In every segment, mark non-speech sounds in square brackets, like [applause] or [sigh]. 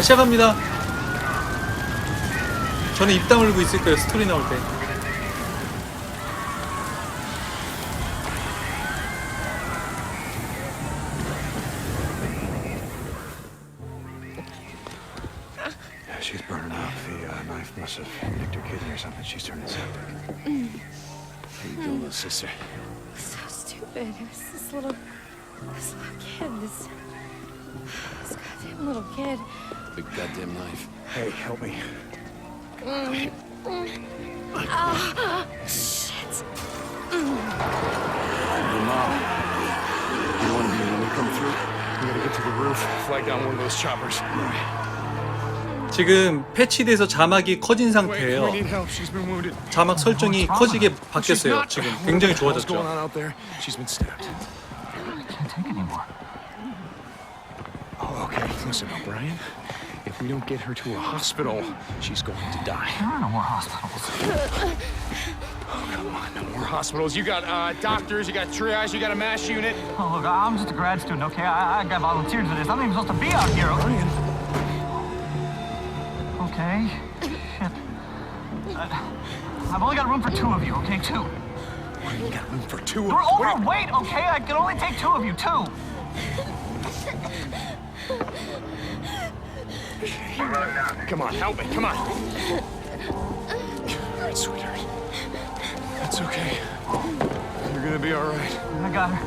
자 시작합니다. 저는 입 다물고 있을 거예요 스토리 나올 때. Yeah, she's burning up. The uh, knife must have nicked her kidney or something. She's turning septic. How you doing, little sister? So stupid. It was this little, this little kid. This, this goddamn little kid. Big goddamn knife. Hey, help me. Shit. Your mom. You want to be when we come through? We gotta get to the roof, flag down one of those choppers. 지금 패치돼서 자막이 커진 상태예요. 자막 설정이 커지게 바뀌었어요. 지금 굉장히 좋아졌죠. Oh, okay. Listen, O'Brien. If we don't get her to a hospital, she's going to die. There are no more hospitals. Oh, come on, no more hospitals. You got uh, doctors, you got triage, you got a mass unit. Oh, look, I'm just a grad student, okay? I, I got volunteered for this. I'm not even supposed to be out here. Brian, Okay. Shit. Uh, I've only got room for two of you, okay? Two. we got room for two. What are- overweight, okay? I can only take two of you, two. Come on, help me. Come on. All right, sweetheart. That's okay. You're gonna be all right. I got her.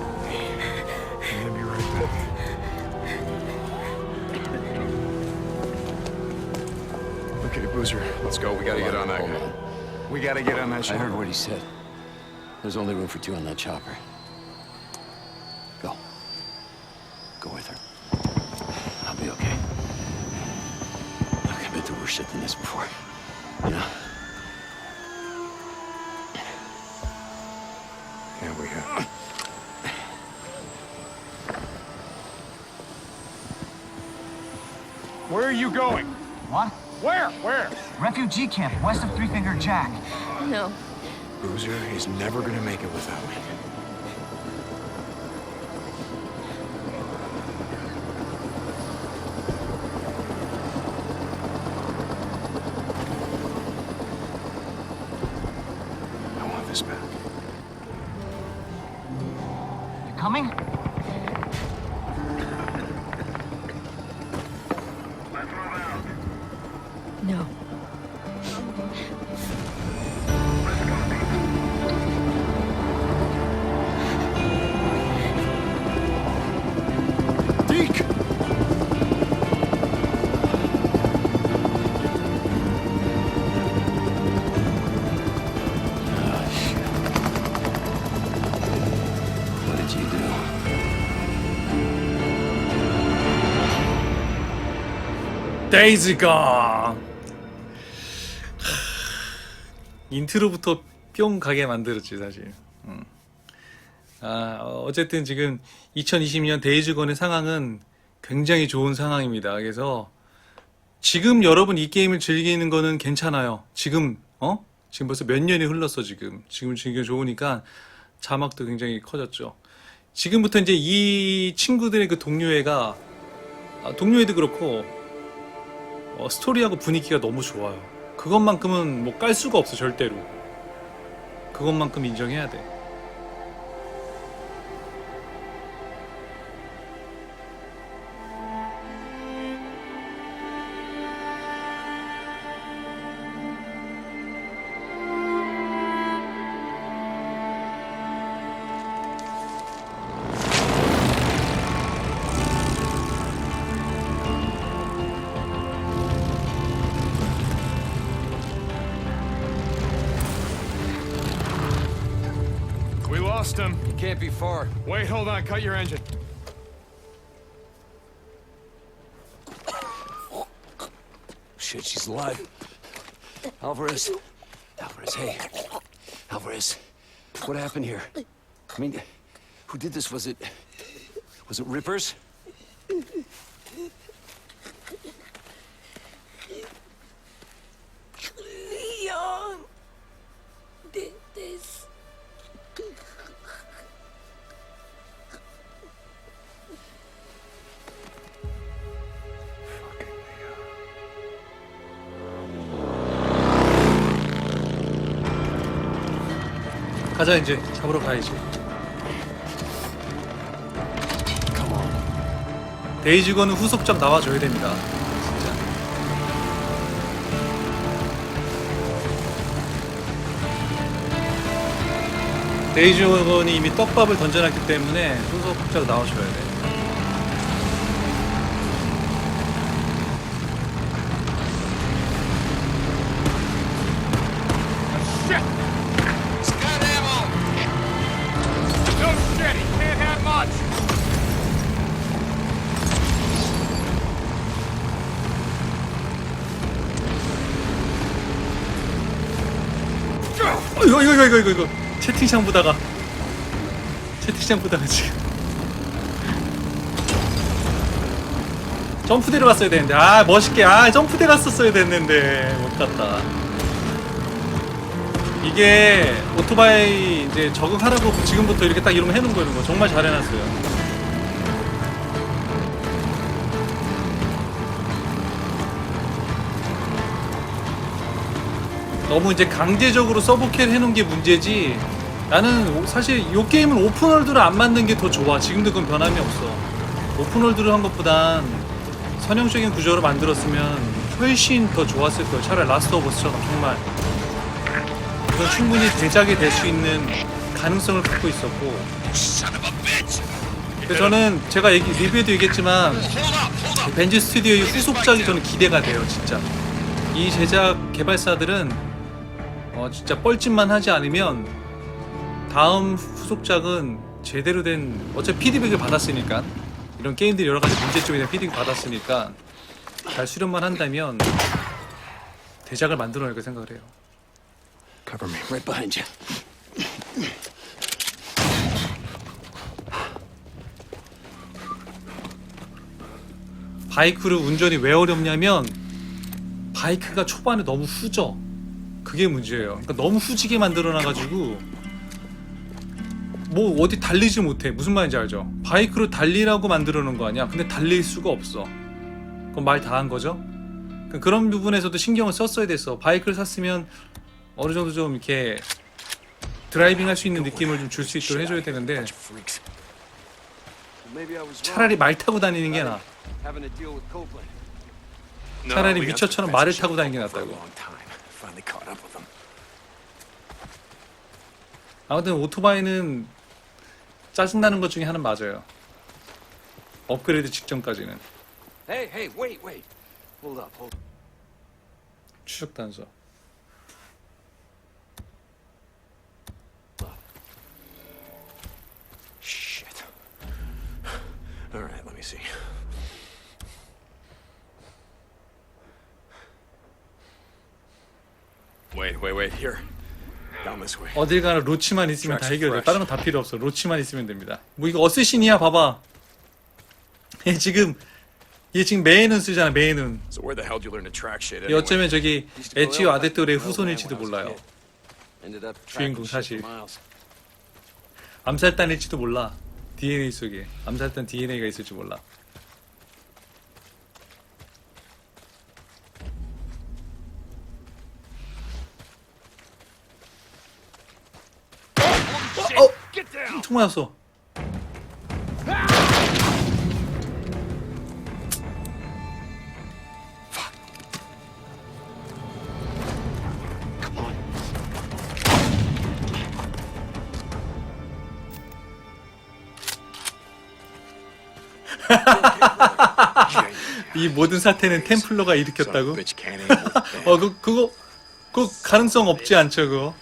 I'm gonna be right back. Okay, Boozer, let's go. We gotta get on that guy. We gotta get on that chopper. I heard what he said. There's only room for two on that chopper. Where are you going? What? Where? Where? Refugee camp west of Three Finger Jack. No. Boozer is never gonna make it without me. 데이즈가 인트로부터 뿅 가게 만들었지 사실. 음. 아 어쨌든 지금 2020년 데이즈건의 상황은 굉장히 좋은 상황입니다. 그래서 지금 여러분 이 게임을 즐기는 거는 괜찮아요. 지금 어 지금 벌써 몇 년이 흘렀어 지금 지금 즐겨 좋으니까 자막도 굉장히 커졌죠. 지금부터 이제 이 친구들의 그 동료애가 아, 동료애도 그렇고 어, 스토리하고 분위기가 너무 좋아요. 그것만큼은 뭐 깔 수가 없어 절대로. 그것만큼 인정해야 돼. Lost him. He Can't be far. Wait, hold on. Cut your engine. Shit, she's alive. Alvarez. Alvarez, hey. Alvarez. What happened here? I mean, who did this? Was it. Was it Rippers? Leon did this. 가자 이제 잡으러 가야지. 데이지건은 후속작 나와줘야 됩니다. 진짜. 데이지건이 이미 떡밥을 던져놨기 때문에 후속작 나와줘야 돼. 이거 이거 이거 이거 이거. 채팅창 보다가. 채팅창 보다가 지금. 점프대로 갔어야 되는데. 아 멋있게. 아 점프대 갔었어야 됐는데. 못 갔다. 이게 오토바이 이제 적응하라고 지금부터 이렇게 딱 이러면 해놓은 거는 거 정말 잘 해놨어요 너무 이제 강제적으로 서브캐를 해놓은 게 문제지. 나는 오- 사실 이 게임은 오픈월드를 안 만든 게 더 좋아. 지금도 그건 변함이 없어. 오픈월드를 한 것보단 선형적인 구조로 만들었으면 훨씬 더 좋았을 거예요 차라리 라스트 오브 어스처럼 정말. 이건 충분히 대작이 될 수 있는 가능성을 갖고 있었고. 저는 제가 얘기, 리뷰에도 얘기했지만 벤지 스튜디오의 후속작이 저는 기대가 돼요 진짜. 이 제작 개발사들은 어, 진짜 뻘짓만 하지 않으면 다음 후속작은 제대로 된 어차피 피드백을 받았으니까 이런 게임들이 여러 가지 문제점에 대한 피드백 받았으니까 잘 수련만 한다면 대작을 만들어낼 거 생각을 해요. Cover me. Right behind you. 바이크를 운전이 왜 어렵냐면 바이크가 초반에 너무 후져. 그게 문제예요. 그러니까 너무 후지게 만들어놔가지고 뭐 어디 달리지 못해. 무슨 말인지 알죠? 바이크로 달리라고 만들어놓은 거 아니야. 근데 달릴 수가 없어. 그럼 말 다 한 거죠? 그러니까 그런 부분에서도 신경을 썼어야 됐어. 바이크를 샀으면 어느 정도 좀 이렇게 드라이빙 할 수 있는 느낌을 좀 줄 수 있도록 해줘야 되는데. 차라리 말 타고 다니는 게 나아. 차라리 미처처럼 말을 타고 다니는 게 낫다고. With them. 아무튼 오토바이는 짜증나는 것 중에 하나는 맞아요. 업그레이드 직전까지는 Hey, hey, wait, wait. Hold up, hold 추적 단서. 어딜 가나 로치만 있으면 다 해결돼. 다른 건 다 필요 없어. 로치만 있으면 됩니다. 뭐 이거 어쌔신이야, 봐봐. 얘 지금 얘 지금 메인은 쓰잖아, 메인은. 얘? 어쩌면 저기 에치오 아데토르의 후손일지도 몰라요. 주인공 사실. 암살단일지도 몰라. DNA 속에 암살단 DNA가 있을지 몰라. 어, 어, Get down! 총 맞았어. 이 모든 사태는 템플러가 일으켰다고? [laughs] 어, 그, 그거, 그 가능성 없지 않죠, 그거.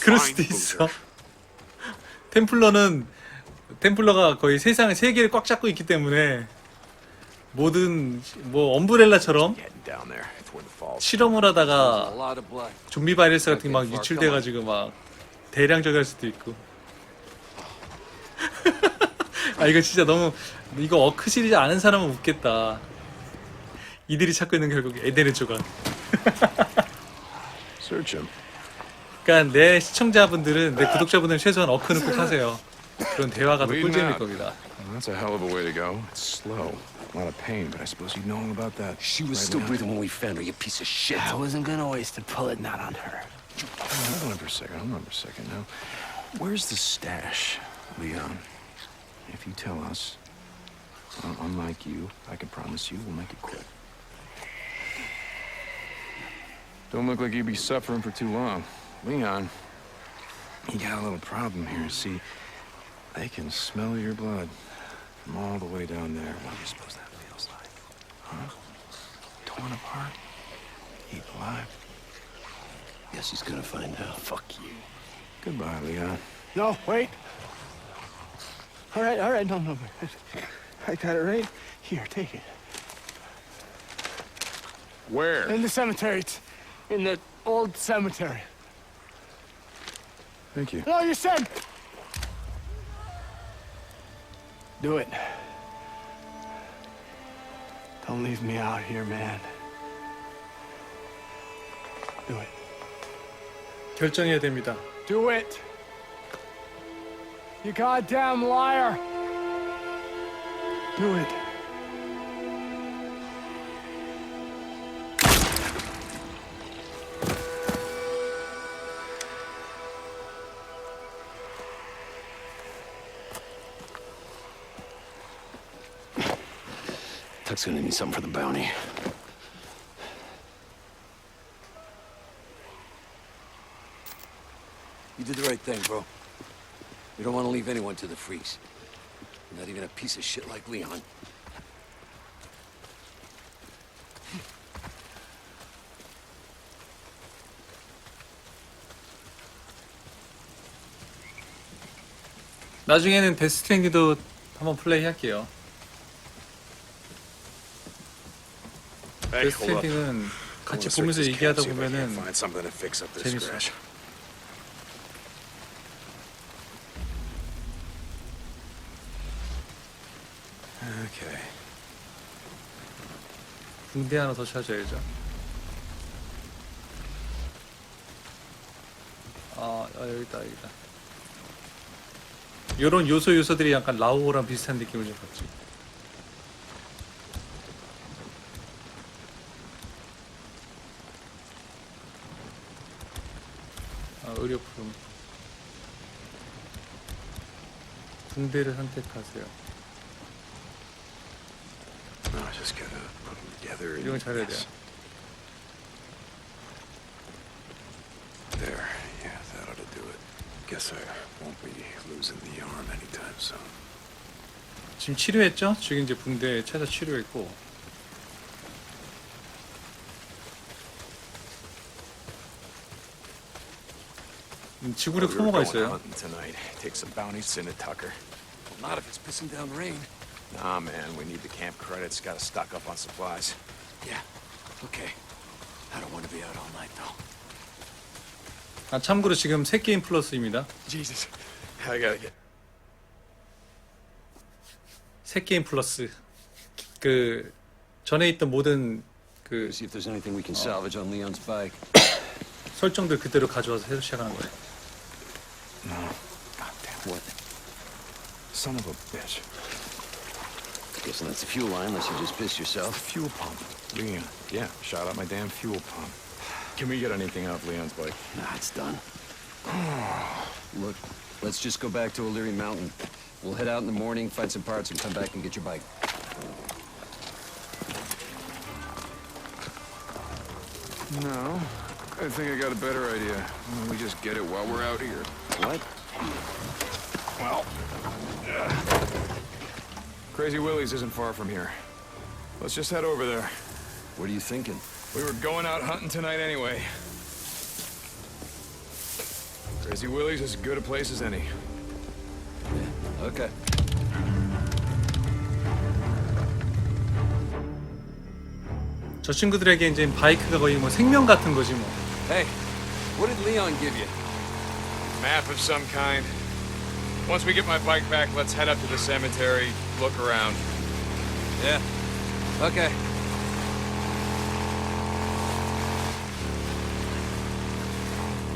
그럴 수도 있어. 템플러는, 템플러가 거의 세상의 세계를 꽉 잡고 있기 때문에, 모든, 뭐, 엄브렐라처럼. 실험을 하다가. 좀비 바이러스 같은 게 막 유출돼가지고 막 대량적일 수도 있고. [laughs] 아, 이거 진짜 너무, 이거 어크 시리즈 아는 사람은 웃겠다. 이들이 찾고 있는 결국 에덴의 조각. [laughs] Search him. 그러니까 내 시청자분들은 내 구독자분들은 최소한 어크는 꼭 하세요. 그런 대화가 더 Leave 꿀잼일 that. 겁니다. That's a hell of a way to go. It's slow. A lot of pain, but I suppose you know all about that. She was still breathing when we found her, you piece of shit. I wasn't gonna waste a bullet not on her. Hold on for a second. Hold on for a second now. Where's the stash, Leon? If you tell us, well, unlike you, I can promise you we'll make it quick. Don't look like you'd be suffering for too long. Leon, you got a little problem here. See, they can smell your blood from all the way down there. What do you suppose that feels like? Huh? Torn apart? Eat alive? Guess he's gonna find out. Fuck you. Goodbye, Leon. No, wait. All right, all right, no, no. I got it right here. Take it. Where? In the cemetery. It's in the old cemetery. Thank you. No, you said. Do it. Don't leave me out here, man. Do it. 결정해야 됩니다. Do it. You goddamn liar. Do it. Tuck's gonna need something for the bounty. You did the right thing, bro. We don't want to leave anyone to the freaks. Not even a piece of shit like Leon. 나중에는 데스트랜딩도 한번 플레이 할게요. 데스트랜딩은 같이 보면서 얘기하다 보면은 재밌어. 붕대 하나 더 찾아야죠. 아, 아 여기 있다, 여기 있다. 이런 요소 요소들이 약간 라오랑 비슷한 느낌을 좀 받지. 의료품. 붕대를 선택하세요. I just gotta put them together. and- 이건 잘해야 돼요. There. Yeah, that ought to do it. Guess I won't be losing the arm anytime soon. 지금 치료했죠? 지금 이제 붕대 찾아 치료했고 지구력 소모가 있어요. hunting tonight. Take some bounties in at Tucker. Well, not if it's pissing down rain. Nah, man, we need the camp credits. Gotta stock up on supplies. Yeah. Okay. I don't want to be out all night, though. 아, 참고로 지금 세 게임 플러스입니다. Jesus. I gotta get. 세 게임 플러스. 그 전에 있던 모든 그 See if there's anything we can salvage on Leon's bike. 설정들 그대로 가져와서 새로 시작하는 거예요. No. God damn. What? Son of a bitch. Guessing that's the fuel line, unless you just pissed yourself. Fuel pump. Leon. Yeah, shot out my damn fuel pump. Can we get anything out of Leon's bike? Nah, it's done. [sighs] Look, let's just go back to O'Leary Mountain. We'll head out in the morning, find some parts, and come back and get your bike. No. I think I got a better idea. Why don't we just get it while we're out here? What? Well. uh, Crazy Willie's isn't far from here. Let's just head over there. What are you thinking? We were going out hunting tonight anyway. Crazy Willie's is as good a place as any. Okay. 저 친구들에게 이제 바이크가 거의 뭐 생명 같은 거지 뭐. Hey, what did Leon give you? map of some kind. Once we get my bike back, let's head up to the cemetery, look around. Yeah. Okay.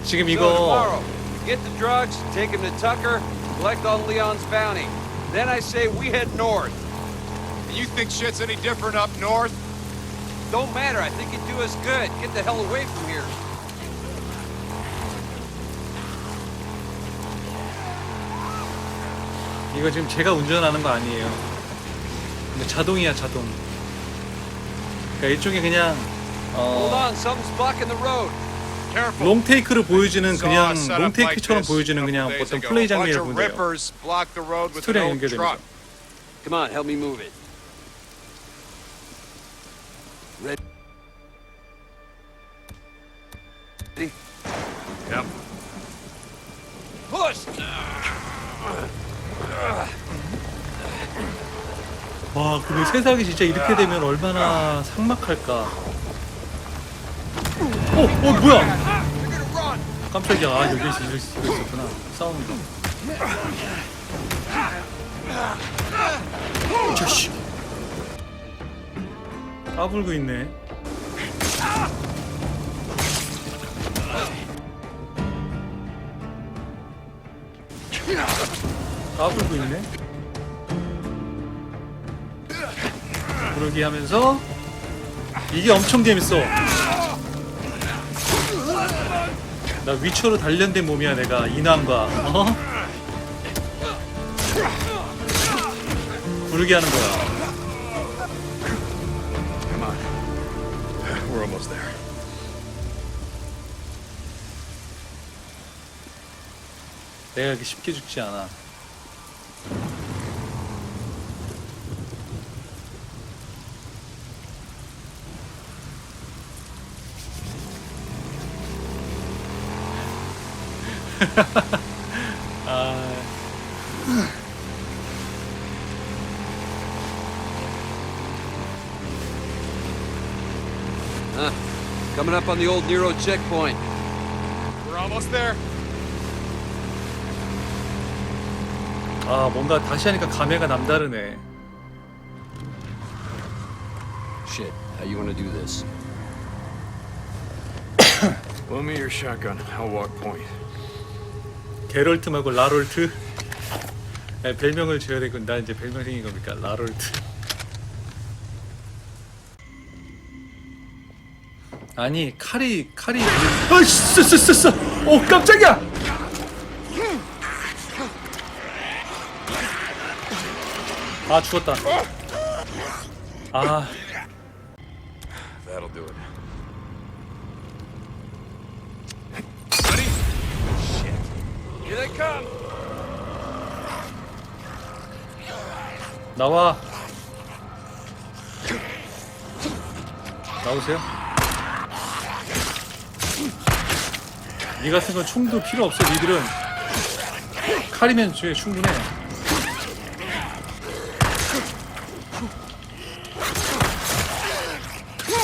Chicken Bugle. So tomorrow, get the drugs, take them to Tucker, collect all Leon's bounty. Then I say we head north. And you think shit's any different up north? Don't matter. I think it'd do us good. Get the hell away from here. 이거 지금 제가 운전하는 거 아니에요. 근데 자동이야 자동. 그러니까 일종의 그냥 어. 롱테이크를 보여주는 그냥 롱테이크처럼 보여주는 그냥 어떤. 플레이 장면을 스토리랑 old 연결됩니다. truck. Come on, help me move it. Ready? Yep. Push! 와, 근데 세상이 진짜 이렇게 되면 얼마나 삭막할까. 어, 어, 뭐야? 깜짝이야. 아, 여기 이거 있었구나. 싸우는 거. 자식. 까불고 있네. 까불고 있네. 그러기 하면서 이게 엄청 재밌어. 나 위쳐로 단련된 몸이야 내가 이남과 어? 부르게 하는 거야. Come on. We're almost there. 내가 이렇게 쉽게 죽지 않아. 아, Huh. Coming up on the old Nero checkpoint. We're almost there. 아 뭔가 다시 하니까 감회가 남다르네. Shit, how you wanna do this? [coughs] Loan me your shotgun. I'll walk point. 게롤트 말고 라롤트. 네, 별명을 지어야 되고 나 이제 별명 생긴 겁니까? 라롤트. 아니 칼이 칼이 아이씨 쓰쓰쓰 오 깜짝이야 아 죽었다 아 That'll do it. Here they come. 나와. 나오세요. 네가 쓴건 총도 필요 없어 니들은. 칼이면 주에 충분해.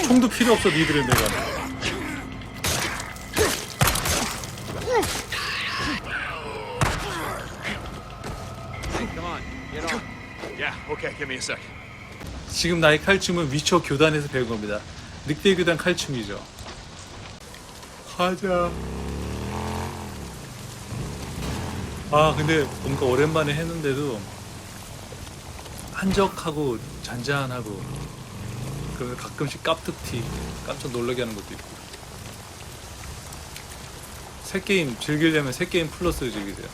총도 필요 없어 니들은 내가 Yeah, okay, give me a sec. 지금 나의 칼춤은 위쳐 교단에서 배운 겁니다. 늑대 교단 칼춤이죠. 가자. 아 근데 뭔가 오랜만에 했는데도 한적하고 잔잔하고 그러면 가끔씩 깝툭튀 깜짝 놀라게 하는 것도 있고 새 게임 즐기려면 새 게임 플러스 즐기세요.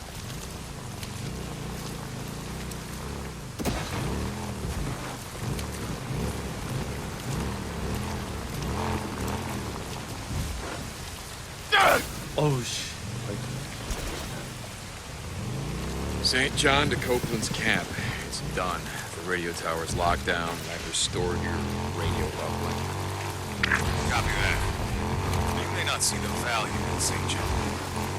어우 씨. St. John to Copeland's camp. It's done. The radio tower's locked down, and I've restored your radio level. Copy that. You may not see the value in St. John,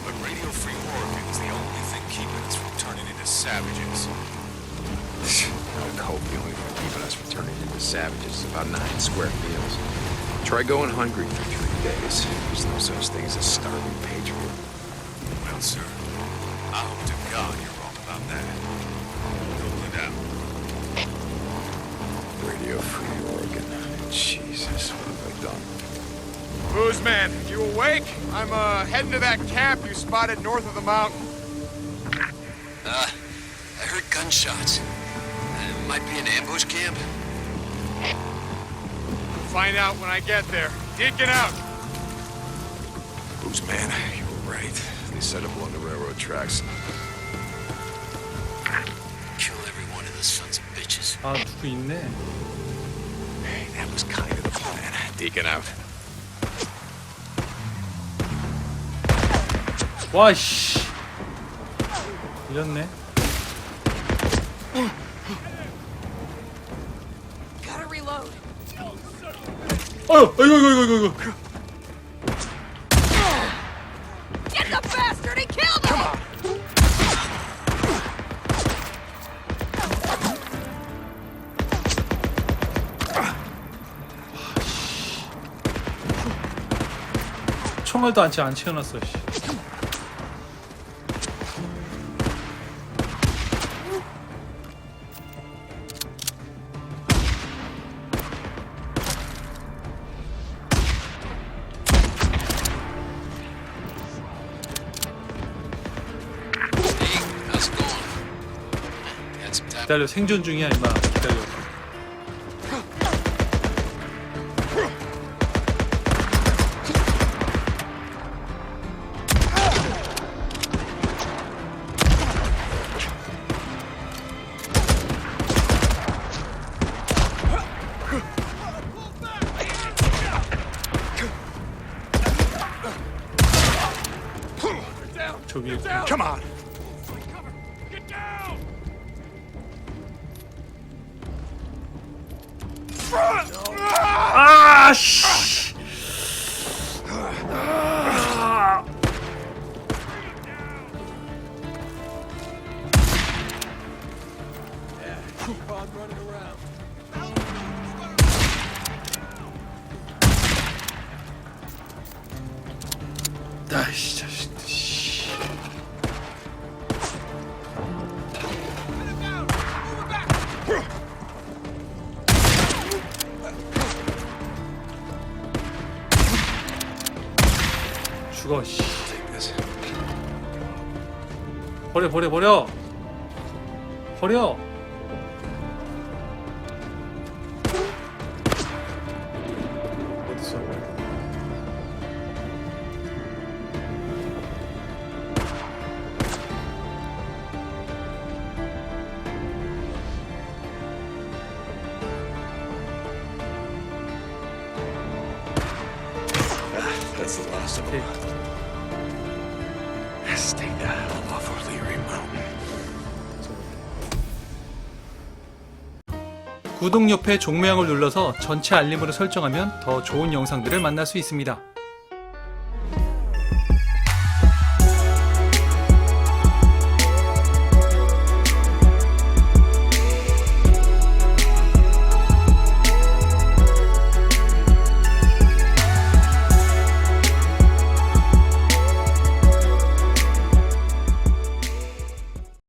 but Radio Free Oregon is the only thing keeping us from turning into savages. I would hope the only thing keeping us from turning into savages is about nine square meals. Try going hungry for three days. There's no such thing as a starving patriot. well, sir, I hope to God you're wrong about that. Open out. Radio Free Oregon. Jesus, what have I done? Booze man, you awake? I'm uh heading to that camp you spotted north of the mountain. Uh, I heard gunshots. Uh, might be an ambush camp. Find out when I get there. Deacon out. Who's man? You were right. They set up along the railroad tracks. 또 있네. Hey, that was kind of the plan. Deacon out. 와, 씨. 이렸네. Gotta reload. 어휴, 어이구, 어 총알도 안, 채- 안 채워놨어, 씨. 기다려, 생존 중이야, 임마. 아이씨, 자식들, 씨. 죽어, 씨. 버려, 버려, 버려. 버려. That's the last of them. Stay the hell off O'Leary Mountain. 구독 옆에 종모양을 눌러서 전체 알림으로 설정하면 더 좋은 영상들을 만날 수 있습니다.